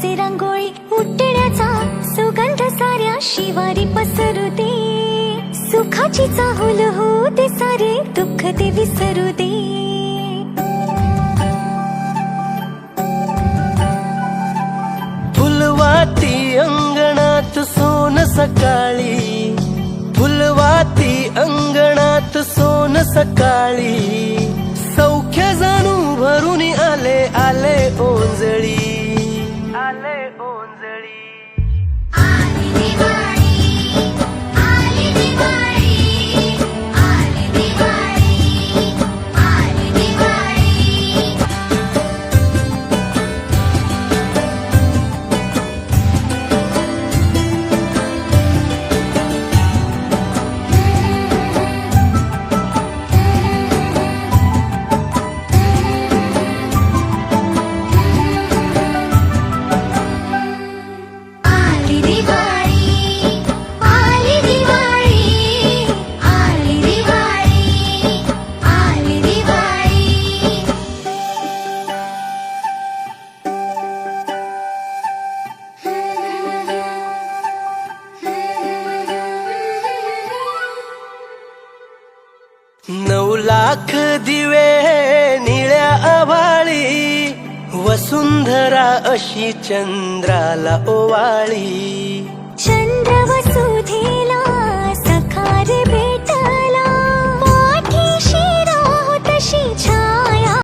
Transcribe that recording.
सकाळची रांगोळी उठण्याचा सुगंध साऱ्या शिवारी पसरू दे. सुखाची चाहूल हो ते सारे दुःख ते विसरू दे. फुलवाती अंगणात सोन सकाळी. फुलवाती अंगणात सोन सकाळी. नऊ लाख दिवे निळ्या आभाळी वसुंधरा अशी चंद्राला ओवाळी. चंद्रवदना